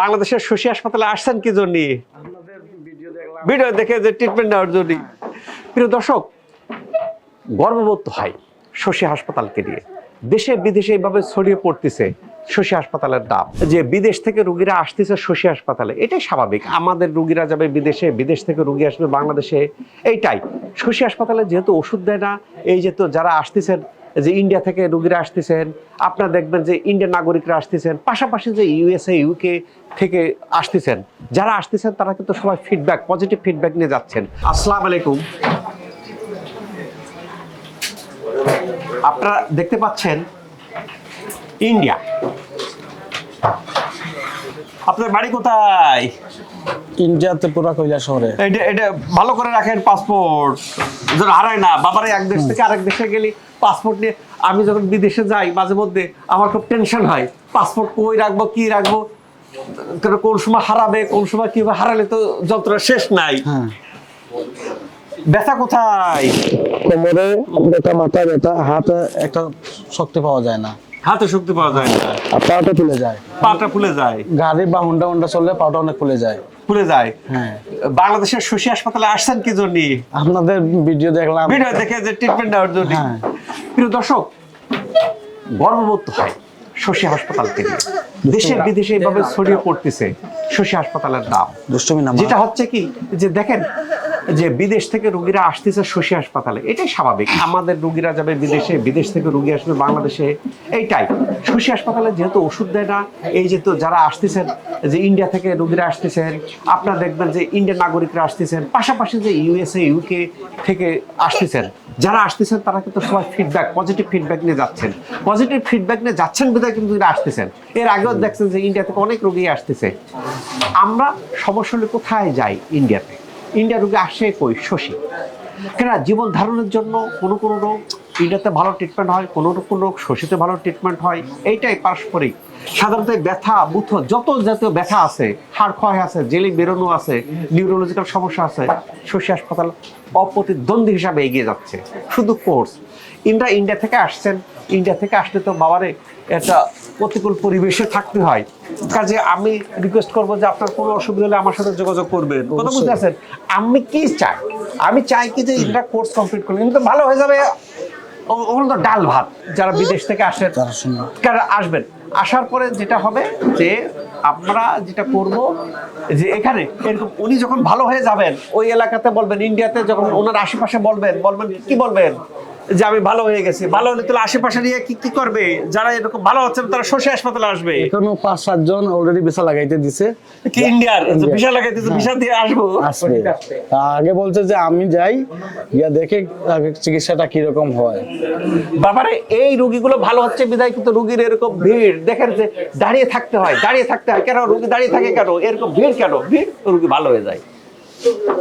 বাংলাদেশের শশী হাসপাতালে আসছেন কি জন্য? ভিডিও দেখে যে ট্রিটমেন্ট নেওয়ার জন্য। প্রিয় দর্শক গর্ববোধ হয় শশী হাসপাতালকে নিয়ে। দেশে বিদেশে এইভাবে ছড়িয়ে পড়তেছে শশী হাসপাতালের নাম যে বিদেশ থেকে রুগীরা আসতেছে শশী হাসপাতালে এটাই স্বাভাবিক। আমাদের রুগীরা যাবে বিদেশে বিদেশ থেকে রুগী আসবে বাংলাদেশে। এইটাই। শশী হাসপাতালে যেহেতু ওষুধ দেয় না এই যে তো যারা আসতেছেন যে ইন্ডিয়া থেকে রুগীরা আসতেছেন, আপনারা দেখবেন যে ইন্ডিয়ান নাগরিকরা আসতেছেন, পাশাপাশি যে ইউএসএ ইউকে থেকে আসতেছেন। যারা আসতেছেন, তারা কিন্তু সবাই ফিডব্যাক পজিটিভ ফিডব্যাক নিয়ে যাচ্ছেন। আসসালামু আলাইকুম। আপনারা দেখতে পাচ্ছেন ইন্ডিয়া আপনার বাড়ি কোথায়? ইন্ডিয়াতে পুরা কৈলা শহরে। এটা এটা ভালো করে রাখেন পাসপোর্ট যেন হারায় না বাবারে এক দেশ থেকে আরেক দেশে গেলি পাসপোর্ট নিয়ে আমি যখন বিদেশে যাই মাঝে মধ্যে আমার খুব টেনশন হয়। পাসপোর্ট কই রাখব কি রাখব? কোন সময় হারাবে কোন সময় কি হারালে তো যন্ত্রণা শেষ নাই। হ্যাঁ। ব্যথা কোথায়? কোমরে ব্যথা মাথা ব্যথা হাতে একটা শক্তি পাওয়া যায় না। হাতে শক্তি পাওয়া যায় না। পাটা ফুলে যায়। পাটা ফুলে যায়। গাড়ি বা হুন্ডা হুন্ডা চললে পাটা অনেক ফুলে যায়। ফুলে যায়। হ্যাঁ। বাংলাদেশের শশী হাসপাতালে আসছেন কি জন্য? আপনাদের ভিডিও দেখলাম। ভিডিও দেখে যে ট্রিটমেন্ট নেওয়ার জন্য। হ্যাঁ। প্রিয় দর্শক গর্ববোধ হয় শশী হাসপাতালকে নিয়ে দেশে বিদেশে এইভাবে ছড়িয়ে পড়তেছে শশী হাসপাতালের নাম যেটা হচ্ছে কি যে দেখেন যে বিদেশ থেকে রুগীরা আসতেছে শশী হাসপাতালে, এটাই স্বাভাবিক। আমাদের রুগীরা যাবে বিদেশে, বিদেশ থেকে রুগী আসবে বাংলাদেশে, এইটাই। শশী হাসপাতালে যেহেতু ওষুধ দেয় না, এই যে তো যারা আসতেছেন, যে ইন্ডিয়া থেকে রুগীরা আসতেছেন, আপনারা দেখবেন যে ইন্ডিয়ান নাগরিকরা আসতেছেন, পাশাপাশি যে ইউএসএ ইউকে থেকে আসতেছেন, যারা আসতেছেন, তারা কিন্তু সবাই ফিডব্যাক পজিটিভ ফিডব্যাক নিয়ে যাচ্ছেন। পজিটিভ ফিডব্যাক নিয়ে যাচ্ছেন বিধায় কিন্তু আসতেছেন, এর আগেও দেখছেন যে ইন্ডিয়া থেকে অনেক রোগী আসতেছে। আমরা সমস্যা কোথায় যাই ইন্ডিয়াতে ইন্ডিয়া রোগী আসে কই? শশী। কেন জীবন ধারণের জন্য কোনো কোনো রোগ ইন্ডিয়াতে ভালো ট্রিটমেন্ট হয় কোনো কোনো রোগ শশীতে ভালো ট্রিটমেন্ট হয় এইটাই পারস্পরিক। সাধারণত ব্যথা বুথ যত জাতীয় ব্যথা আছে হাড় ক্ষয় আছে জেলি বেরোনো আছে নিউরোলজিক্যাল সমস্যা আছে শশী হাসপাতাল অপ্রতিদ্বন্দ্বী হিসাবে এগিয়ে যাচ্ছে। শুধু কোর্স ইন্ডিয়া ইন্ডিয়া থেকে আসছেন। ইন্ডিয়া থেকে আসলে তো বাবারে একটা প্রতিকূল পরিবেশে থাকতে হয়। কাজে আমি রিকোয়েস্ট করব যে আপনার কোনো অসুবিধা হলে আমার সাথে যোগাযোগ করবেন। কথা বুঝতে আমি কি চাই? আমি চাই কি যে ইন্ডিয়া কোর্স কমপ্লিট করলে কিন্তু ভালো হয়ে যাবে। ওগুলো তো ডাল ভাত যারা বিদেশ থেকে আসে তারা আসবেন। আসার পরে যেটা হবে যে আমরা যেটা করব যে এখানে এরকম উনি যখন ভালো হয়ে যাবেন ওই এলাকাতে বলবেন ইন্ডিয়াতে যখন ওনার আশেপাশে বলবেন বলবেন কি বলবেন? যে আমি ভালো হয়ে গেছি ভালো হলে তাহলে আশেপাশে নিয়ে কি কি করবে? যারা এরকম ভালো হচ্ছে তারা শশী হাসপাতালে আসবে। এখনও পাঁচ সাতজন অলরেডি ভিসা লাগাইতে দিছে। কি ইন্ডিয়ার। ভিসা লাগাইতেছে ভিসা দিয়ে আসব। আসবে। আগে বলছে যে আমি যাই গিয়া দেখে আগে চিকিৎসাটা কীরকম হয়। বাবারে এই রুগীগুলো ভালো হচ্ছে বিদায় কিন্তু রুগীর এরকম ভিড়। দেখেন যে দাঁড়িয়ে থাকতে হয় দাঁড়িয়ে থাকতে হয়। কেন? রুগী দাঁড়িয়ে থাকে কেন? এরকম ভিড় কেন? ভিড় রুগী ভালো হয়ে যায়।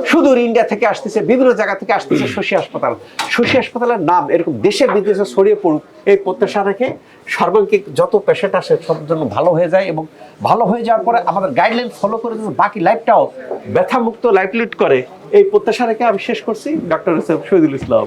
সুদূর ইন্ডিয়া থেকে আসতেছে বিভিন্ন জায়গা থেকে আসতেছে শশী হাসপাতাল। শশী হাসপাতালের নাম এরকম দেশে বিদেশে ছড়িয়ে পড়ুক, এই প্রত্যাশা রেখে সর্বাঙ্গিক যত পেশেন্ট আসে সব জন্য ভালো হয়ে যায় এবং ভালো হয়ে যাওয়ার পরে আমাদের গাইডলাইন ফলো করে বাকি লাইফটাও ব্যথামুক্ত লাইফ লিড করে, এই প্রত্যাশা রেখে আমি শেষ করছি। ডক্টর শহীদুল ইসলাম।